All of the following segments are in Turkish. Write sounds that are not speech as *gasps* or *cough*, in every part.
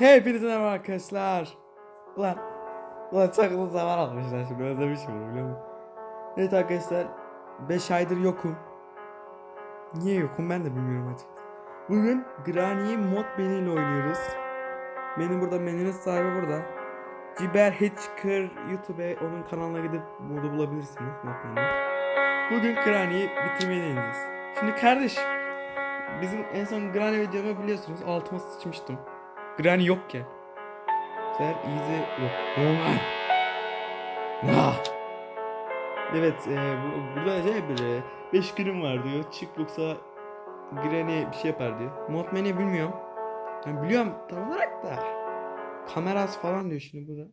Hepinize merhaba arkadaşlar. Ulan, ulan çok uzun zaman almışlar şimdi özlemişim bunu biliyor musun? Evet arkadaşlar 5 aydır yokum. Niye yokum ben de bilmiyorum açıkçası. Bugün Granny mod beniyle oynuyoruz. Benim burada menünün sahibi burada. Ciber Hitchker YouTube onun kanalına gidip burada bulabilirsiniz. Bugün Granny'yi bitirmeye deneyeceğiz. Şimdi kardeşim Bizim en son Granny videomu biliyorsunuz altıma sıçmıştım. Granny yok ki. Ser easy yok. Normal. Ah. Evet e, bu, burada şey böyle 5 günüm var diyor. Çık yoksa Granny bir şey yapar diyor. Mod menü bilmiyorum. Yani biliyorum tam olarak da. Kamerası falan diyor şimdi burada.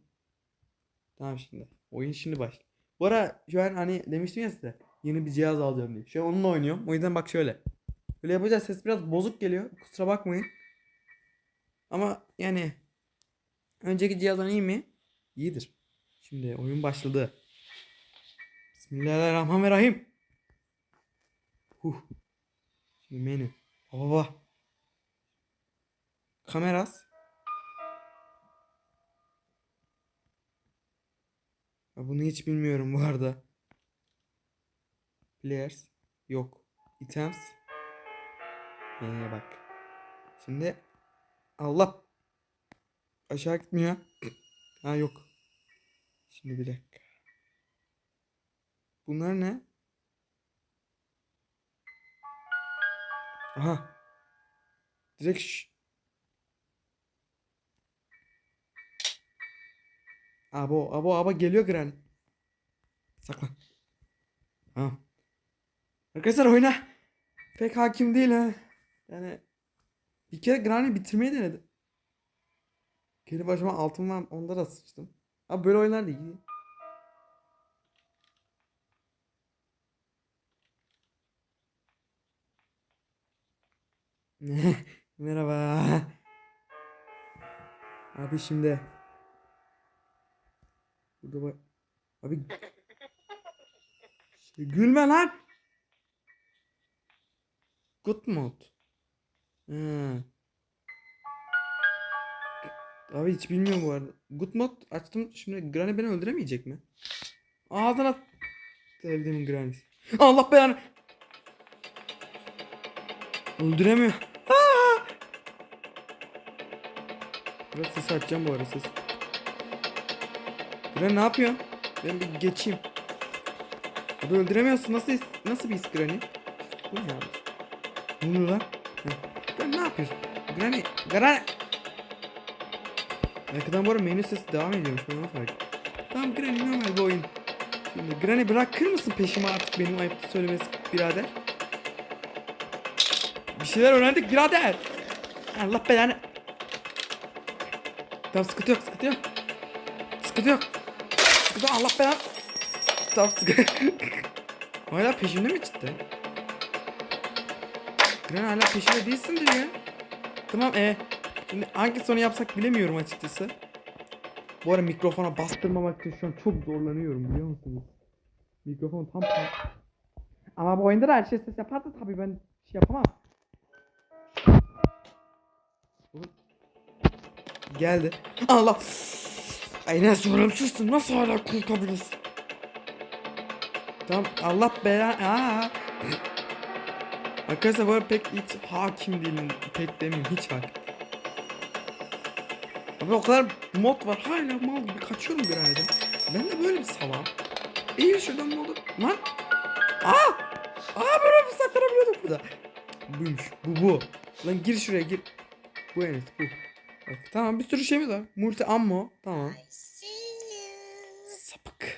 Tamam şimdi. Oyun şimdi başlıyor. Bu ara şu an hani demiştim ya size. Yeni bir cihaz alacağım diye. Şu an onunla oynuyorum. O yüzden bak şöyle. Böyle yapacağız. Ses biraz bozuk geliyor. Kusura bakmayın. Ama yani önceki cihazdan iyi mi? İyidir. Şimdi oyun başladı. Bismillahirrahmanirrahim. Huh. Şimdi menü. Baba. Kameras. Bunu hiç bilmiyorum bu arada. Players. Yok. Items. Ee, bak. Şimdi Allah aşağı gitmiyor. *clears throat* ha yok. Şimdi bir dakika. Bunlar ne? Aha. Direkt ş- Abo, abo, abo geliyor Granny. Saklan. Tamam. Arkadaşlar oyna. Pek hakim değil ha. Yani bir kere Granny bitirmeyi denedim. Kendi başıma altın var onda da sıçtım. Abi böyle oyunlar da iyi. *laughs* Merhaba. Abi şimdi. Burada bak. Abi. Şey, gülme lan. Good mod. Ha. Abi hiç bilmiyorum bu arada. Good mod açtım. Şimdi Granny beni öldüremeyecek mi? Ağzına sevdiğimin Granny'si. Allah belanı. Öldüremiyor. Aa! Biraz ses açacağım bu arada ses. Granny ne yapıyorsun? Ben bir geçeyim. Abi öldüremiyorsun. Nasıl nasıl bir his Granny? Bu ne abi? Ne oluyor lan? Heh. Sen ne yapıyorsun? Granny, Granny. Arkadan bu arada menü sesi devam ediyormuş. Ben onu fark. Tamam Granny normal bir oyun. Şimdi Granny bırakır mısın peşime artık benim ayıp söylemesi birader? Bir şeyler öğrendik birader. Allah belanı. Tamam sıkıntı yok sıkıntı yok. Sıkıntı yok. Sıkıntı Allah belanı. Tamam sıkıntı *laughs* Hala peşimde mi cidden? Gren hala peşinde değilsindir ya. Tamam e. Şimdi hangi sonu yapsak bilemiyorum açıkçası. Bu ara mikrofona bastırmamak için şu an çok zorlanıyorum biliyor musunuz? Mikrofon tam. Ama bu oyunda da her şey ses yapardı tabii ben şey yapamam. Geldi. Allah. Ay ne sorumsuzsun nasıl hala korkabilirsin? Tamam Allah belanı. Aa. Arkadaşlar arada pek hiç hakim değilim. Pek demeyeyim hiç hakim. Abi o kadar mod var hala mal gibi kaçıyorum bir arada. Ben de böyle bir salam. İyi şuradan modu. Lan. Aa! Aa böyle bir saklanabiliyorduk burada. Buymuş. Bu bu. Lan gir şuraya gir. Bu Enes bu. Bak, tamam bir sürü şeyimiz var. Multi ammo. Tamam. Sapık.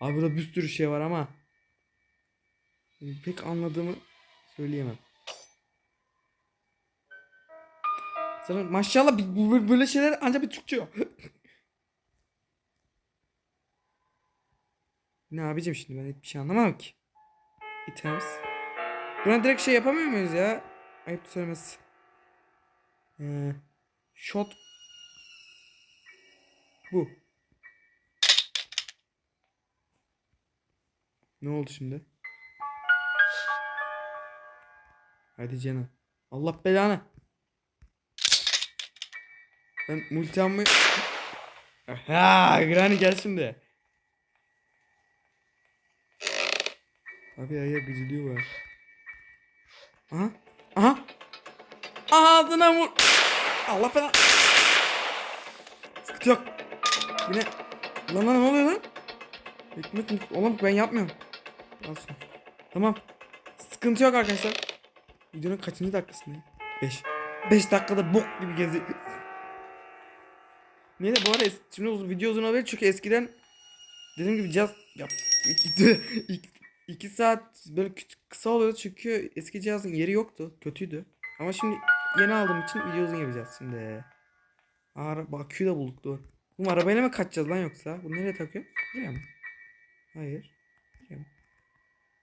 Abi burada bir sürü şey var ama pek anladığımı söyleyemem. Sana maşallah böyle şeyler ancak bir Türkçe yok. *laughs* ne abicim şimdi ben hiçbir şey anlamam ki. Items. Buna direkt şey yapamıyor muyuz ya? Ayıp söylemesi. Ee, shot. Bu. Ne oldu şimdi? Hadi canım. Allah belanı. Ben multi almayı... Ha, Granny gel şimdi. Abi ayağa gıcılıyor var. Aha. Aha. Ağzına vur. Allah belanı. Sıkıntı yok. Yine. Lan lan ne oluyor lan? Mi? Oğlum ben yapmıyorum. Olsun. Tamam. Sıkıntı yok arkadaşlar. Videonun kaçıncı dakikasındayım? 5. 5 dakikada bok gibi gezi. Niye bu arada şimdi uzun, video uzun olabilir çünkü eskiden dediğim gibi cihaz yap 2 *laughs* saat böyle kısa oluyordu çünkü eski cihazın yeri yoktu. Kötüydü. Ama şimdi yeni aldığım için video uzun yapacağız şimdi. Ara Bakü'yü de bulduk dur. Bu arabayla mı kaçacağız lan yoksa? Bu nereye takıyor? Buraya mı? Hayır. Buraya mı?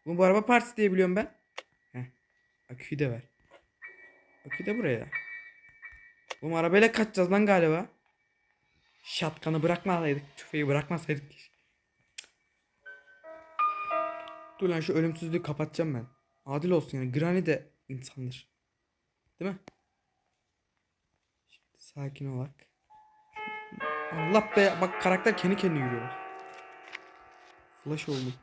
Bu araba partisi diye biliyorum ben. Aküyü de ver. Aküyü de buraya. Oğlum arabayla kaçacağız lan galiba. Şatkanı bırakmasaydık. Tüfeği bırakmasaydık. Dur lan şu ölümsüzlüğü kapatacağım ben. Adil olsun yani. Granny de insandır. Değil mi? Şimdi sakin ol bak. Allah be bak karakter kendi kendine yürüyor. Flash oldu.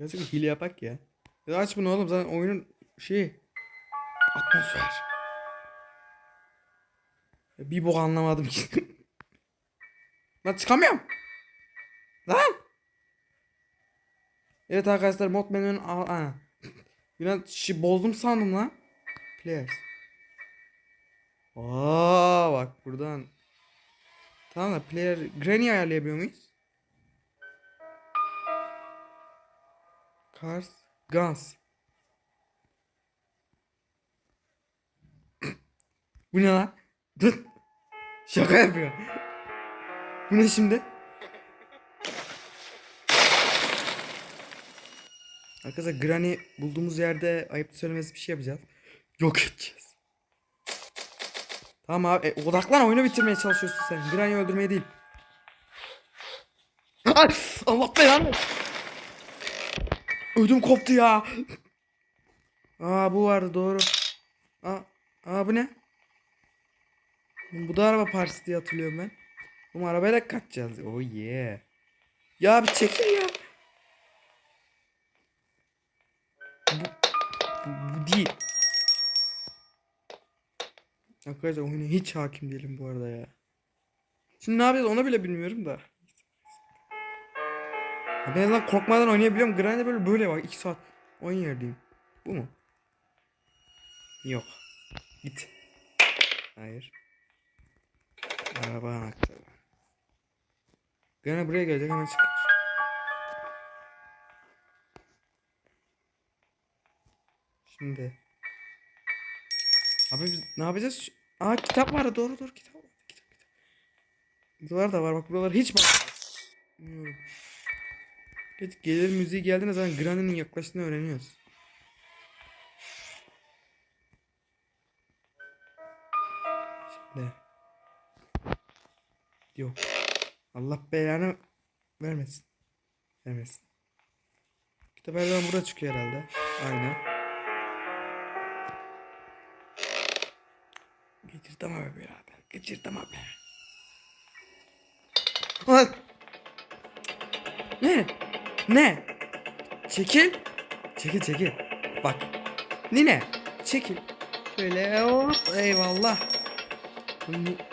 Birazcık hile yapak ya. Ya aç bunu oğlum zaten oyunun şeyi atmosfer. Ya bir bok anlamadım ki. *laughs* Lan çıkamıyorum. Lan. Evet arkadaşlar mod menünün ha. *laughs* Biraz şey bozdum sandım lan. Players. Aa bak buradan. Tamam da player granny ayarlayabiliyor muyuz? Cars, Guns. Bu ne lan? Dur. Şaka yapıyor. Bu ne şimdi? Arkadaşlar Granny bulduğumuz yerde ayıp söylemesi bir şey yapacağız. Yok edeceğiz. Tamam abi e, odaklan oyunu bitirmeye çalışıyorsun sen. Granny öldürmeye değil. Ay, Allah belanı. Ödüm koptu ya. Aa bu vardı doğru. Aa, aa bu ne? Bu da araba partisi diye hatırlıyorum ben. Bu arabayla kaçacağız. Oh yeah. Ya bir çekil ya. Bu, bu, bu değil. Arkadaşlar oyuna hiç hakim değilim bu arada ya. Şimdi ne yapacağız onu bile bilmiyorum da. Ben en azından korkmadan oynayabiliyorum. Granny böyle böyle bak 2 saat oyun yerdeyim. Bu mu? Yok. Git. Hayır. Araba anahtarı. Granny buraya gelecek hemen çık. Şimdi. Abi biz ne yapacağız? Aa kitap var doğru doğru kitap var. Kitap, kitap. Buralar da var bak buralar hiç bak. Geç gelir müziği geldiğinde zaman Granny'nin yaklaştığını öğreniyoruz. Şimdi. Yok. Allah belanı vermesin. Vermesin. Kitap her burada çıkıyor herhalde. Aynen. Geçirdim abi birader. Geçirdim abi. Ne? Ne? Çekil. Çekil çekil. Bak. Nine. Çekil. Böyle hop. Eyvallah.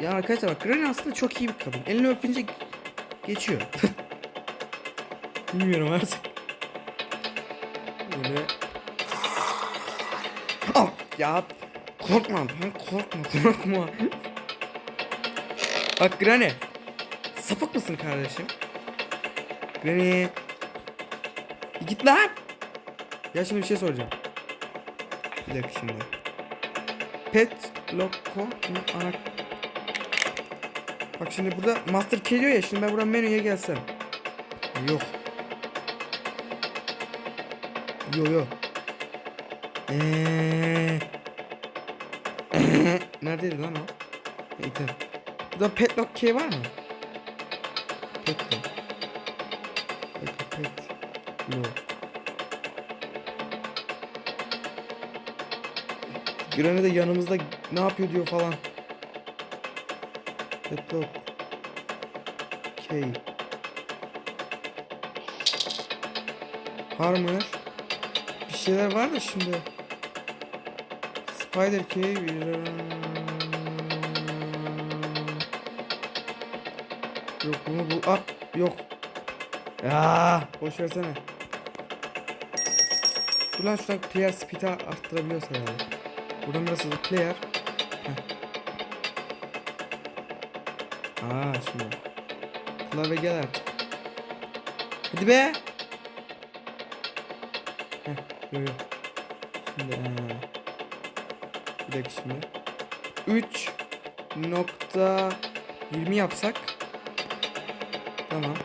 Ya arkadaşlar bak Granny aslında çok iyi bir kadın. Elini öpünce geçiyor. *laughs* Bilmiyorum artık. Böyle. Al ya. Korkma ben korkma korkma. Bak Granny. Sapık mısın kardeşim? Granny. Git lan. Ya şimdi bir şey soracağım. Bir dakika şimdi. Pet Loco mu ana Bak şimdi burada Master Key diyor ya şimdi ben buradan menüye gelsem. Yok. Yo yo. Eee. *coughs* Neredeydi lan o? Neyse. Burada Pet Key var mı? Pet Lock. Peki, Pet. No. Granny de yanımızda ne yapıyor diyor falan. Deadlock. K. Harmer. Bir şeyler var da şimdi. Spider K. Yok bunu bu. Ah yok. Ya boş versene. Dur lan şuradan player speed'i arttırabiliyorsa herhalde. Buradan biraz hızlı player. Heh. Aa şimdi. Klavye gel artık. Hadi be. Heh, yo yo. Şimdi ee. Bir dakika şimdi. 3 nokta 20 yapsak. Tamam.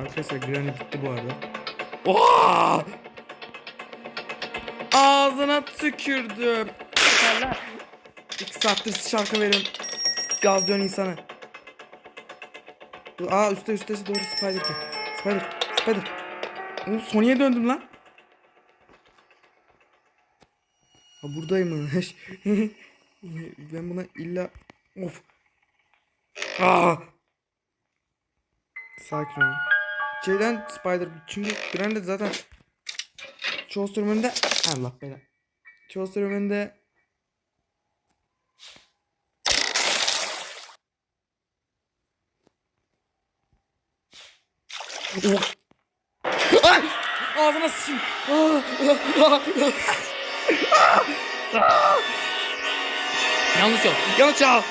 Arkadaşlar Granny gitti bu arada. Oha! Ağzına tükürdüm. Allah. İki saattir şarkı verin. Gazlıyorsun insanı. Aa üstte üstte doğru Spider. Spider. Spider. Oğlum Sony'e döndüm lan. Ha buradaymış. *laughs* ben buna illa of. Aa! Sakin olun. Şeyden Spider çünkü Granny zaten çoğu sürümünde Allah bela. Çoğu sürümünde Oh. Ay! Ağzına sıçayım. Ah! Ah! Ah! Yanlış yol. Yanlış yol.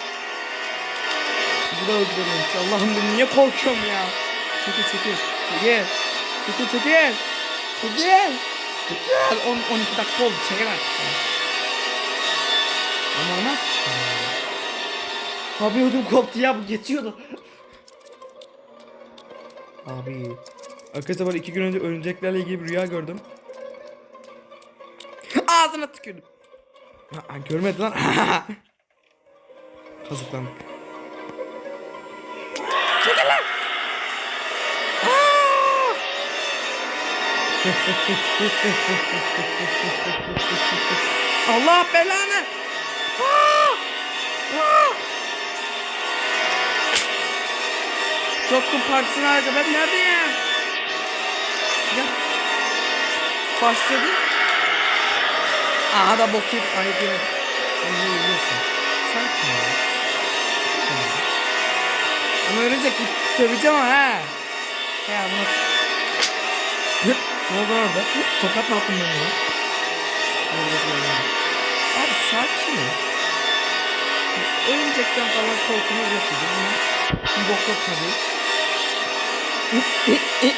Bu da öldürülmüş. Allah'ım niye korkuyorum ya? Çekil çekil. Çekil. Çekil çekil. Çekil. Çekil. 10 12 dakika oldu. Çekil artık. Ama olmaz. Abi ödüm koptu ya bu geçiyordu. Abi. Arkadaşlar böyle iki gün önce örümceklerle ilgili bir rüya gördüm. Ağzına tükürdüm. Ha, görmedi lan. *laughs* Kazıklandık. Çekil lan. Allah belanı. Aa! Aa! Shotgun partisine harika ben neredeyim? Ya. Başladı. Aha da bok yedik. Ay gene. Ne yiyorsun? Sakin ol. Ama bir söveceğim ha. He ağzına. Ne oldu orada? Tokat mı attın bunu? Abi sakin ol. Örümcekten falan korkumuz yok bizim. Ama bir bok yok tabii.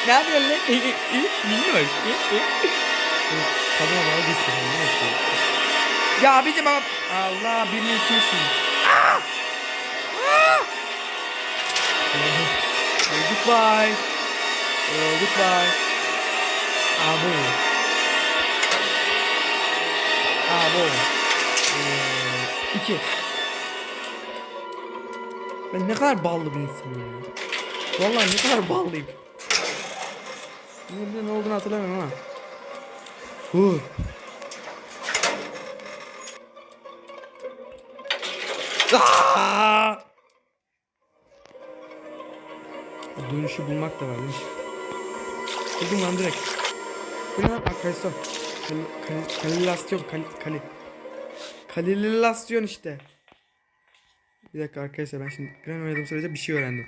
ne yapıyorsun lan? Bilmiyorum. Kadına bana geçiyorum. Ne şey? Ya abicim ama Allah birini ikiyorsun. goodbye. Ee, goodbye. Abo. Abo. Ee. Ben ne kadar ballı bir insanım ya. Vallahi ne kadar ballıyım. Nerede ne olduğunu hatırlamıyorum ama. Huh. Aa! Dönüşü bulmak da varmış. Buldum lan direkt. Bu ne lan? Arkadaşlar. Kal kal kalilasyon. Kal kali. Kalilasyon işte. Bir dakika arkadaşlar ben şimdi Grand oynadığım sürece bir şey öğrendim.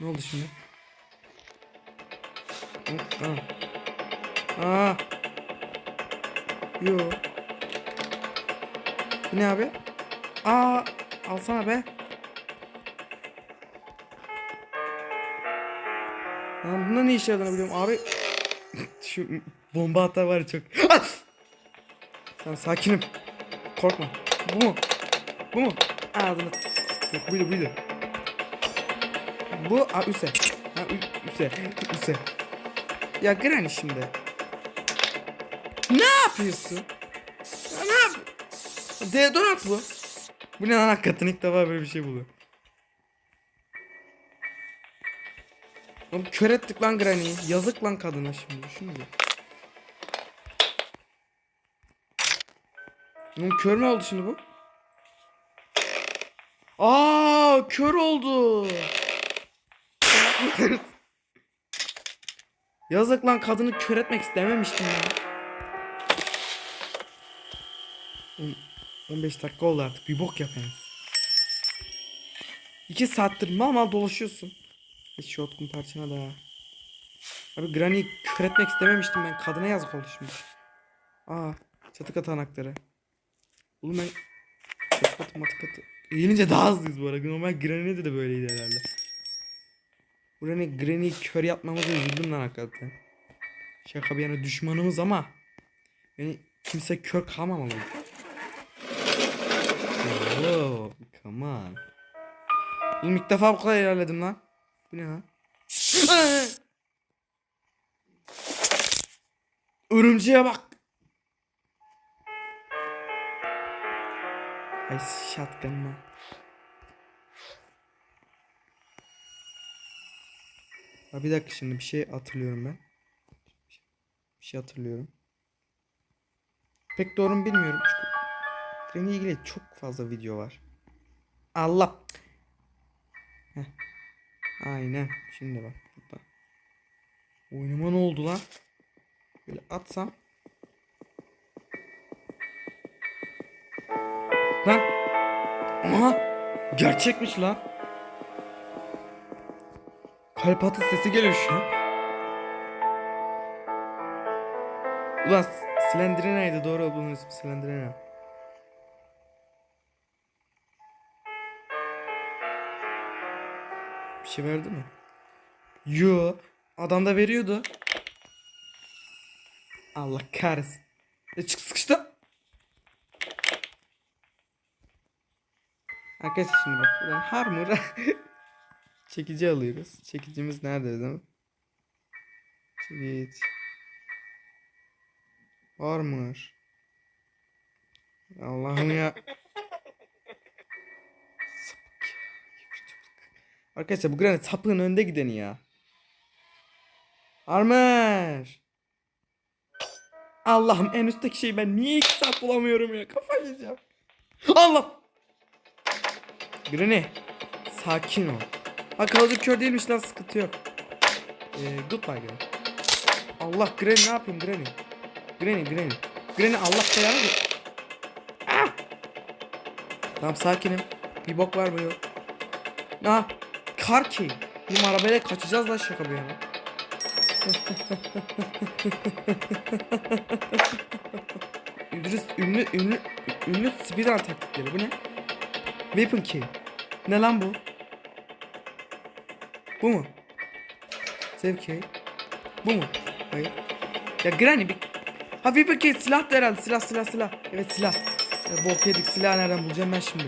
Ne oldu şimdi? Aa. Aa. Yo. Ne abi? Aa, alsana be. Lan bunda ne işe yaradığını biliyorum abi. *laughs* Şu bomba hata var çok. Ah! Tamam sakinim. Korkma. Bu mu? Bu mu? Ağzını. Yok buydu buydu. Bu a, üse. Ha, üse. Üse. Ya Granny şimdi. Ne yapıyorsun? Ya ne yap? Deodorant bu. Bu ne lan hakikaten ilk defa böyle bir şey buluyor. Oğlum kör ettik lan Granny'yi. Yazık lan kadına şimdi. Şimdi. Oğlum kör mü oldu şimdi bu? Aa kör oldu. Yazık lan kadını kör etmek istememiştim ya. Oğlum, 15 dakika oldu artık. Bir bok yapayız. 2 saattir mal mal dolaşıyorsun. Hiç şu otkun parçana da. Abi kör etmek istememiştim ben. Kadına yazık oldu şimdi. Aa çatı katı anahtarı. Oğlum ben çatı katı matı katı. Eğilince daha hızlıyız bu arada. Normal Granny'de de böyleydi herhalde. Bu Granny, kör yapmamıza üzüldüm lan hakikaten. Şaka bir yana düşmanımız ama. Yani kimse kör kalmamalı. Oh, come on. Oğlum ilk defa bu kadar ilerledim lan. Bu ne lan? *laughs* Örümceğe bak. Ay shotgun'la. Ha bir dakika şimdi bir şey hatırlıyorum ben. Bir şey hatırlıyorum. Pek doğru mu bilmiyorum çünkü Trenle ilgili çok fazla video var. Allah. Heh. Aynen. Şimdi bak burada. Oynama ne oldu lan? Böyle atsam. Lan. Aha. Gerçekmiş lan. Kalp atı sesi geliyor şu an. Ulan Slendrina'ydı doğru bunun ismi Slendrina. Şey verdi mi? Yo. Adam da veriyordu. Allah kahretsin. E çık sıkıştı. Arkadaşlar şimdi bak. Buradan harmura *laughs* çekici alıyoruz. Çekicimiz nerede değil mi? Çekiç. Armor. Allah'ım ya. Arkadaşlar bu granit sapığın önde gideni ya. Armor. Allah'ım en üstteki şeyi ben niye iki saat bulamıyorum ya kafayı yiyeceğim. Allah. Granny. Sakin ol. Ha kalıcı kör değilmiş lan sıkıntı yok. Ee, goodbye Granny. Allah Granny ne yapayım Granny? Granny Granny. Granny Allah belanı. Ah! Tamam sakinim. Bir bok var mı yok? Ah! Kar key. Bizim arabayla kaçacağız lan şaka bir yana. İdris ünlü ünlü ünlü speedrun taktikleri bu ne? Weapon key. Ne lan bu? Bu mu? Save key. Bu mu? Hayır. Ya Granny bir... Ha Weapon key silah da herhalde silah silah silah. Evet silah. Ya bok yedik silah nereden bulacağım ben şimdi?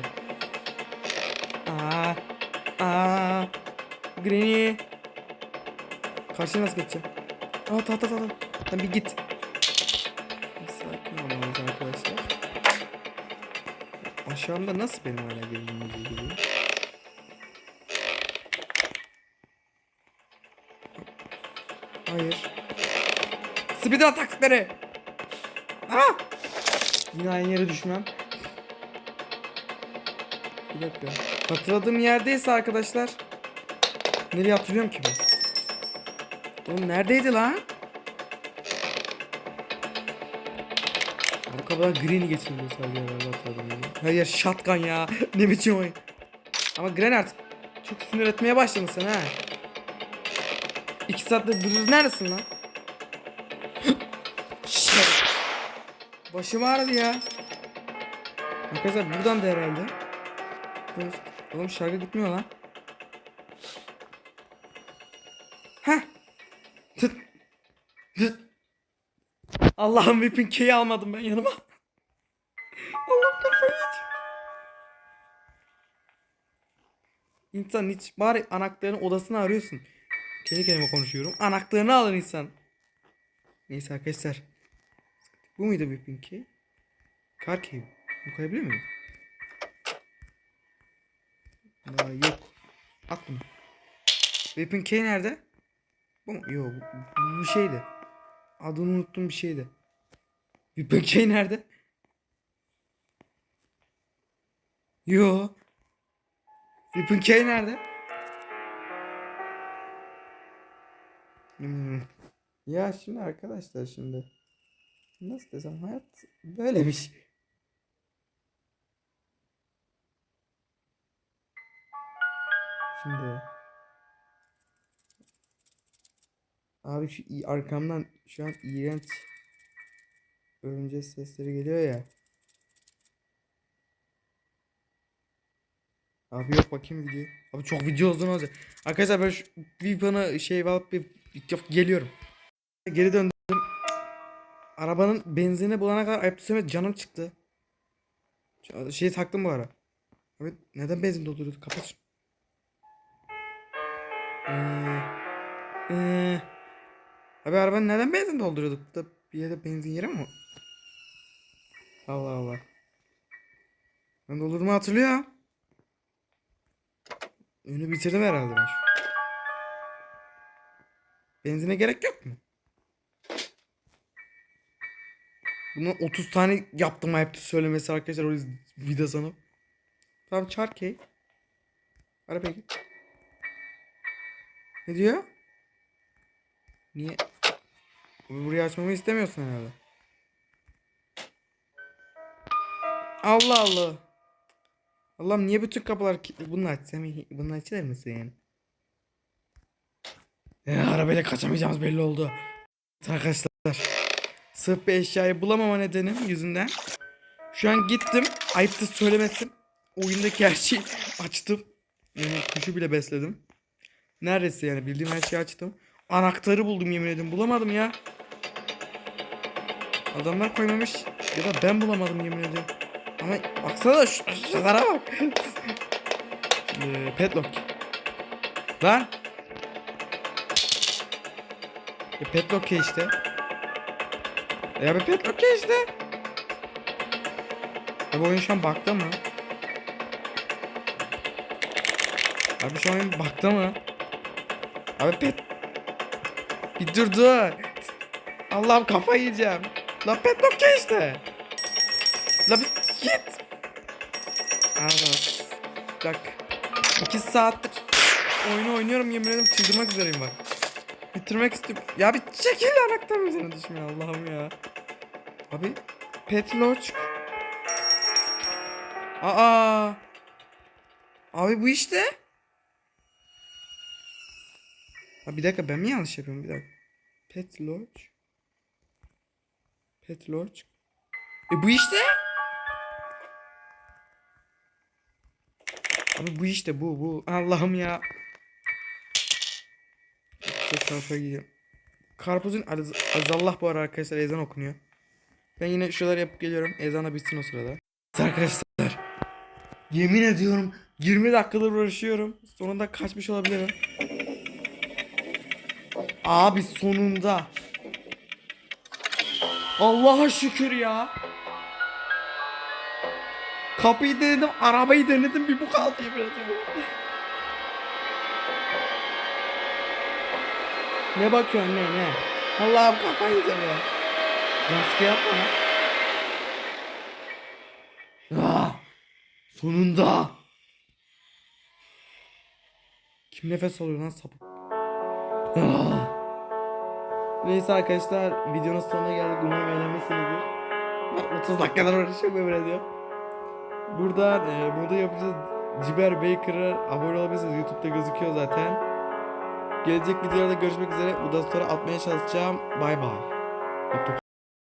Aa. Aa. Granny. Karşıya nasıl geçeceğim? Aa ta ta ta ta. Sen bir git. Bir Sakin olmalıyız arkadaşlar. Aşağımda nasıl benim hala müziği geliyor? Hayır. Speedrun taktikleri. Aa! Yine aynı yere düşmem. Bir dakika. Hatırladığım yerdeyse arkadaşlar. Nereye hatırlıyorum ki ben? Oğlum neredeydi lan? Arkadan Green'i geçirmiyor sadece herhalde hatırladım yani. Hayır shotgun ya. *laughs* ne biçim oyun. Ama Green artık çok sinir etmeye başlamışsın ha. İki saattir durur neredesin lan? *gasps* Başım ağrıdı ya. Arkadaşlar buradan da herhalde. Oğlum şarkı gitmiyor lan. Allah'ım whipping key'i almadım ben yanıma. Allah kafayı yiyeceğim. İnsan hiç bari anahtarın odasını arıyorsun. Kendi kendime konuşuyorum. Anahtarını alır insan. Neyse arkadaşlar. Bu muydu whipping key? Car key. Bunu koyabiliyor muyum? Aa, yok. At bunu. Whipping key nerede? Bu mu? Yok bu, bu, bu şeydi. Adını unuttum bir şeydi. K nerede? Yo. K nerede? Hmm. Ya şimdi arkadaşlar şimdi nasıl desem hayat böylemiş. Şimdi abi şu arkamdan şu an iğrenç örümcek sesleri geliyor ya. Abi yok bakayım video. Abi çok video uzun olacak. Arkadaşlar ben şu bana şey alıp bir geliyorum. Geri döndüm. Arabanın benzini bulana kadar ayıp söylemek canım çıktı. Şeyi taktım bu ara. Abi neden benzin dolduruyordu? Kapat şunu. Ee, ee, abi arabanın neden benzin dolduruyorduk? Da bir yerde benzin yeri mi? Allah Allah. Ben doldurduğumu hatırlıyorum. Önü bitirdim herhalde ben. Benzine gerek yok mu? Bunu 30 tane yaptım ayıptı söylemesi arkadaşlar o video sanıp. Tamam çağır key. Ara peki. Ne diyor? Niye? Burayı açmamı istemiyorsun herhalde. Allah Allah. Allah'ım niye bütün kapılar kilitli? Bunu açsam bunu açılır mısın yani? Ya arabayla kaçamayacağımız belli oldu. Arkadaşlar. Sırf bir eşyayı bulamama nedenim yüzünden. Şu an gittim. Ayıptır söylemesin. Oyundaki her şeyi *laughs* açtım. Yani kuşu bile besledim. Neredeyse yani bildiğim her şeyi açtım. Anahtarı buldum yemin ederim. Bulamadım ya. Adamlar koymamış. Ya da ben bulamadım yemin ederim. Ama baksana şu, şunlara bak. *laughs* ee, petlock. Lan. E, petlock ya işte. Ya bir petlock ya işte. Abi oyun şu an bakta mı? Abi şu an bakta mı? Abi pet... Bir dur dur. Allah'ım kafa yiyeceğim. La petlock ya işte. La bir git. Evet. Bak. 2 saattir oyunu oynuyorum yemin ederim çıldırmak üzereyim bak. Bitirmek istiyorum. Ya bir çekil anahtar üzerine düşmüyor Allah'ım ya. Abi Pet Lodge. Aa. Abi bu işte. Ha bir dakika ben mi yanlış yapıyorum bir dakika. Pet Lodge. Pet Lodge. E bu işte. Abi bu işte bu bu. Allah'ım ya. Çok tarafa gidiyorum. Karpuzun az, azallah bu ara arkadaşlar ezan okunuyor. Ben yine şuraları yapıp geliyorum. Ezan da bitsin o sırada. Arkadaşlar. Yemin ediyorum 20 dakikadır uğraşıyorum. Sonunda kaçmış olabilirim. Abi sonunda. Allah'a şükür ya. Kapıyı denedim, arabayı denedim bir bu kaldı yemin. Ne bakıyorsun ne ne? Allah'ım kafayı yiyeceğim ya. Maske yapma ya. Ah, sonunda. Kim nefes alıyor lan sapık? Ah. Neyse arkadaşlar videonun sonuna geldik. Umarım eğlenmişsinizdir. Ben 30 dakikadan uğraşıyorum yemin ediyorum. Buradan e, burada yapacağız. Ciber Baker'a abone olabilirsiniz. Youtube'da gözüküyor zaten. Gelecek videolarda görüşmek üzere. Bundan sonra atmaya çalışacağım. Bay bay.